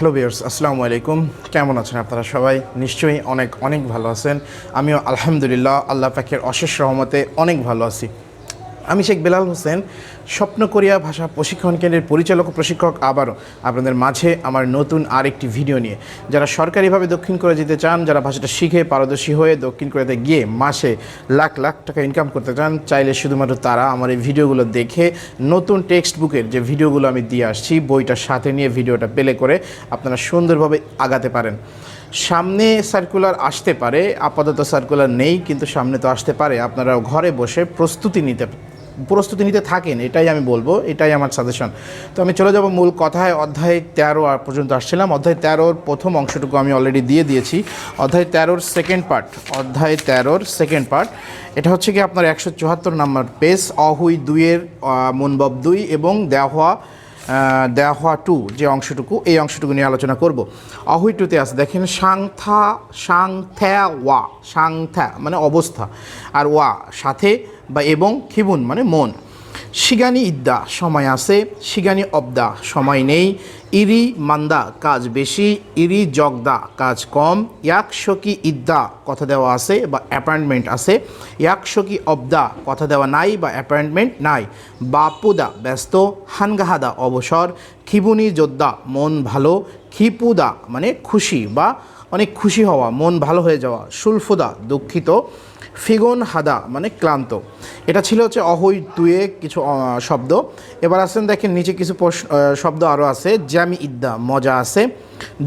Hello বিয়ার্স আসসালামু আলাইকুম কেমন আছেন আপনারা সবাই? নিশ্চয়ই অনেক অনেক ভালো আছেন। আমিও আলহামদুলিল্লাহ, আল্লাহ পাখের অশেষ রহমতে অনেক ভালো আছি। আমি শেখ বেলাল হোসেন, স্বপ্ন কোরিয়া ভাষা প্রশিক্ষণ কেন্দ্রের পরিচালক ও প্রশিক্ষক আবারও আপনাদের মাঝে আমার নতুন আরেকটি ভিডিও নিয়ে। যারা সরকারিভাবে দক্ষিণ কোরিয়া যেতে চান, যারা ভাষাটা শিখে পারদর্শী হয়ে দক্ষিণ কোরিয়াতে গিয়ে মাসে লাখ লাখ টাকা ইনকাম করতে চান, চাইলে শুধুমাত্র তারা আমার এই ভিডিওগুলো দেখে নতুন টেক্সট বুকের যে ভিডিওগুলো আমি দিয়ে আসছি বইটার সাথে নিয়ে ভিডিওটা পেলে করে আপনারা সুন্দরভাবে আগাতে পারেন। সামনে সার্কুলার আসতে পারে, আপাতত সার্কুলার নেই, কিন্তু সামনে তো আসতে পারে। আপনারা ঘরে বসে প্রস্তুতি নিতে প্রস্তুতি নিতে থাকেন, এটাই আমি বলব, এটাই আমার সাজেশন তো আমি চলে যাব মূল কথায়, অধ্যায় তেরো পর্যন্ত আসছিলাম। অধ্যায় তেরোর প্রথম অংশটুকু আমি অলরেডি দিয়ে দিয়েছি। অধ্যায় তেরোর সেকেন্ড পার্ট অধ্যায় তেরোর সেকেন্ড পার্ট এটা হচ্ছে কি আপনার একশো চুয়াত্তর নাম্বার পেস অহুই দুইয়ের মুনবব দুই এবং দেওয়া দেওয়া হওয়া টু যে অংশটুকু, এই অংশটুকু নিয়ে আলোচনা করব। অহুই টুতে আছে, দেখেন, সাংথা, সাংথ্যা, ওয়া, সাংথ্যা মানে অবস্থা, আর ওয়া, সাথে বা এবং খিবুন মানে মন। শিগানি ইদ্দা, সময় আছে। শিগানি অবদা, সময় নেই। ইরি মান্দা, কাজ বেশি। ইরি জগদা, কাজ কম। ইয়াকশকি ইদ্দা, কথা দেওয়া আছে বা অ্যাপয়েন্টমেন্ট আছে। ইয়াকশকি অবদা, কথা দেওয়া নাই বা অ্যাপয়েন্টমেন্ট নাই। বাপুদা, ব্যস্ত। হানগাহাদা, অবসর। খিবুনি যোদ্ধা, মন ভালো। খিপুদা মানে খুশি বা অনেক খুশি হওয়া, মন ভালো হয়ে যাওয়া। সুলফুদা, দুঃখিত। ফিগন হাদা মানে ক্লান্ত। এটা ছিল হচ্ছে অহৈ তুয়ে কিছু শব্দ। এবার আসেন দেখেন নিচে কিছু শব্দ আরও আছে। জ্যামি ইদ্দা, মজা আছে।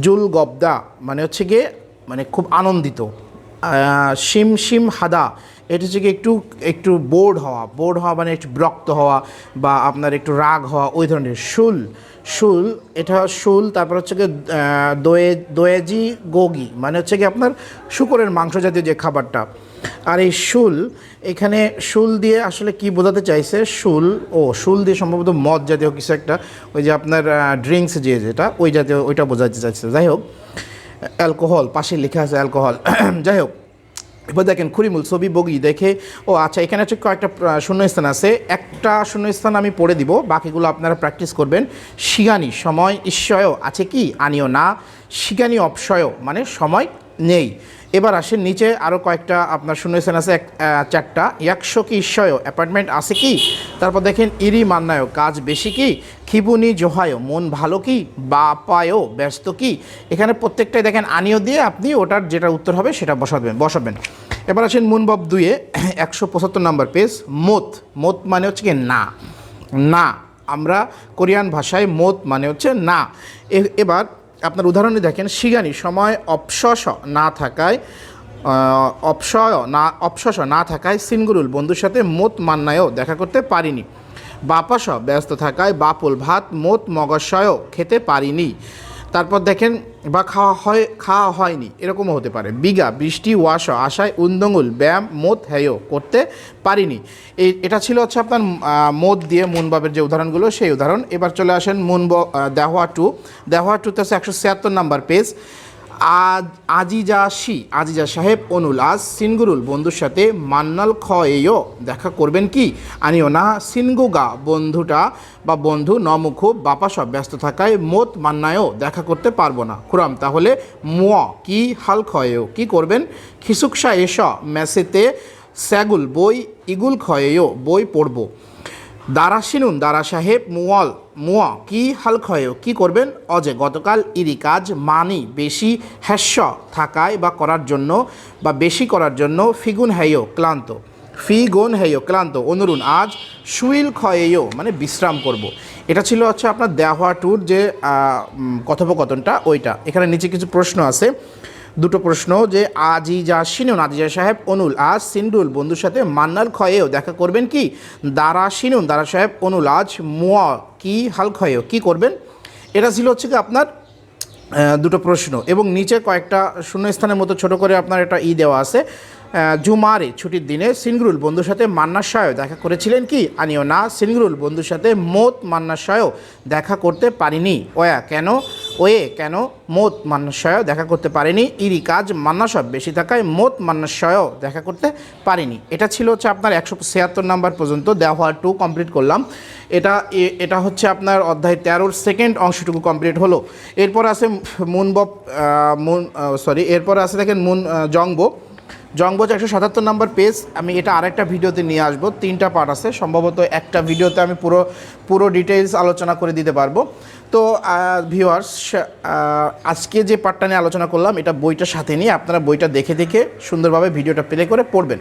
জুল গবদা মানে হচ্ছে গিয়ে মানে খুব আনন্দিত। শিম শিম হাদা এটা হচ্ছে গিয়ে একটু একটু বোর্ড হওয়া বোর্ড হওয়া মানে একটু বিরক্ত হওয়া বা আপনার একটু রাগ হওয়া ওই ধরনের। শুল শুল এটা শুল তারপর হচ্ছে আহ, দোয়ে দোয়েজি গোগি মানে হচ্ছে কি আপনার শুকরের মাংস জাতীয় যে খাবারটা। আর এই শুল এখানে শুল দিয়ে আসলে কি বোঝাতে চাইছে? শুল ও শুল দিয়ে সম্ভবত মদ জাতীয় কিছু একটা ওই যে আপনার ড্রিঙ্কস যে যেটা ওই জাতীয় ওইটা বোঝাতে চাইছে। যাই হোক অ্যালকোহল পাশে লেখা আছে অ্যালকোহল। যাই হোক এবার দেখেন খুরিমুল ছবি, বগি দেখে। ও আচ্ছা এখানে হচ্ছে কয়েকটা শূন্যস্থান আছে। একটা শূন্যস্থান আমি পড়ে দিব, বাকিগুলো আপনারা প্র্যাকটিস করবেন। শিগানি, সময় ঈশ্বয় আছে কি? আনিও না। শিগানি অপসয় মানে সময় এবার আসেন নিচে আরও কয়েকটা, আপনার শূন্যস্থান আছে এক চারটা। একশো কি ঈশ্বয় অ্যাপার্টমেন্ট আছে কি? তারপর দেখেন ইরি মান্নায় কাজ বেশি কি? খিবুনি জোহায় মন ভালো কি? বা পায়ও ব্যস্ত কি? এখানে প্রত্যেকটাই দেখেন আনিও দিয়ে আপনি ওটার যেটা উত্তর হবে সেটা বসাবেন বসাবেন। এবার আসেন মুনবব দুয়ে একশো পঁচাত্তর নম্বর পেজ, মোত। মোত মানে হচ্ছে কি না? না। আমরা কোরিয়ান ভাষায় মোত মানে হচ্ছে না। এবার আপনার উদাহরণে দেখেন, শিগানি, সময় অপসস না থাকায় অপসয় না, অপসস না থাকায় সিনগুরুল, বন্ধুর সাথে মোত মান্নায়ও দেখা করতে পারিনি। বাপাস ব্যস্ত থাকায় বাপুল ভাত মোত মগসয়ও খেতে পারিনি। তারপর দেখেন, বা খাওয়া হয়, খাওয়া হয়নি, এরকমও হতে পারে। বিঘা, বৃষ্টি, ওয়াশ, আশায় উন্দঙ্গুল, ব্যায়াম, মোদ, হেয় করতে পারিনি। এই, এটা ছিল হচ্ছে আপনার মদ দিয়ে মুনবাবের যে উদাহরণগুলো, সেই উদাহরণ। এবার চলে আসেন মুনব দেহা টু। দেহা টুতে আছে একশো ছিয়াত্তর নাম্বার পেজ। আজ আজিজা শি, আজিজা সাহেব, অনুল আজ, সিনগুরুল বন্ধুর সাথে মান্নাল খয়েও দেখা করবেন কি? আনিও না সিনগুগা বন্ধুটা বা বন্ধু নমুখ, বাপা সব ব্যস্ত থাকায় মোত মান্নায়ও দেখা করতে পারব না। খুরাম, তাহলে মুয়া, কি হাল খয়েও কি করবেন? খিসুকসা এস, মেসেতে স্যাগুল বই, ইগুল খয়েও বই পড়ব। দারা শিনুন দারা সাহেব মুয়াল মুয়া, কি হাল ক্ষয় কি করবেন? অজে, গতকাল ইরি কাজ মানি, বেশি হ্যাস্য থাকায় বা করার জন্য বা বেশি করার জন্য ফিগুন হেয় ক্লান্ত। ফি গুন হেয় ক্লান্ত। অনুরুণ, আজ সুইল ক্ষয়েও মানে বিশ্রাম করব। এটা ছিল হচ্ছে আপনার দেওয়া হওয়া ট্যুর যে কথোপকথনটা, ওইটা। এখানে নিচে কিছু প্রশ্ন আছে। দুটো প্রশ্ন যে আজিজা শিনুন আজিজা সাহেব, অনুল আজ সিন্ডুল, বন্ধুর সাথে মান্নাল ক্ষয়েও দেখা করবেন কি? দারা শিনুন দারা সাহেব, অনুল আজ মুয়া কি হাল ক্ষয়েও কি করবেন? এটা ছিল হচ্ছে কি আপনার দুটো প্রশ্ন। এবং নিচে কয়েকটা শূন্যস্থানের মতো ছোট করে আপনার একটা ই দেওয়া আছে। জুমারে ছুটির দিনে সিনগুরুল বন্ধুর সাথে মান্নার সায়ও দেখা করেছিলেন কি? আনিও না, সিনগুরুল বন্ধুর সাথে মোত মান্নার সায়ও দেখা করতে পারিনি। ওয়া, কেন? ওয়ে কেন মোত মানসয় দেখা করতে পারেনি? ইরি কাজ মান্নাসব বেশি থাকায় মোত মান্নাসয় দেখা করতে পারেনি। এটা ছিল হচ্ছে আপনার একশো ছিয়াত্তর নাম্বার পর্যন্ত। দেওয়া টু কমপ্লিট করলাম। এটা এটা হচ্ছে আপনার অধ্যায় তেরোর সেকেন্ড অংশটুকু কমপ্লিট হলো। এরপর আছে মুনবব মুন সরি এরপর আছে দেখেন মুন জংবো। জংবোজ একশো সাতাত্তর নাম্বার পেজ, আমি এটা আরেকটা ভিডিওতে নিয়ে আসব। তিনটা পার্ট আছে, সম্ভবত একটা ভিডিওতে আমি পুরো পুরো ডিটেলস আলোচনা করে দিতে পারব। তো ভিউয়ার্স আজকে যে পার্টটা নিয়ে আলোচনা করলাম, এটা বইটার সাথে নিয়ে আপনারা বইটা দেখে দেখে সুন্দরভাবে ভিডিওটা প্লে করে পড়বেন।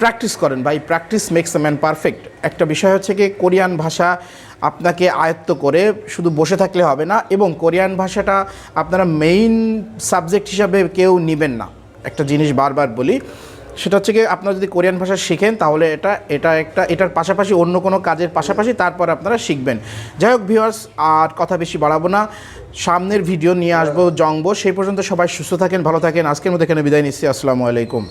প্র্যাকটিস করেন ভাই practice makes a man perfect একটা বিষয় হচ্ছে কি, কোরিয়ান ভাষা আপনাকে আয়ত্ত করে শুধু বসে থাকলে হবে না, এবং কোরিয়ান ভাষাটা আপনারা মেইন সাবজেক্ট হিসাবে কেউ নেবেন না। একটা জিনিস বারবার বলি, সেটা হচ্ছে কি আপনারা যদি কোরিয়ান ভাষা শিখেন, তাহলে এটা এটা একটা, এটার পাশাপাশি অন্য কোনো কাজের পাশাপাশি তারপর আপনারা শিখবেন। যাই হোক ভিউয়ার্স আর কথা বেশি বাড়াবো না। সামনের ভিডিও নিয়ে আসব জংবো সেই পর্যন্ত সবাই সুস্থ থাকেন, ভালো থাকেন। আজকের মধ্যে এখানে বিদায় নিচ্ছি। আসসালামু আলাইকুম।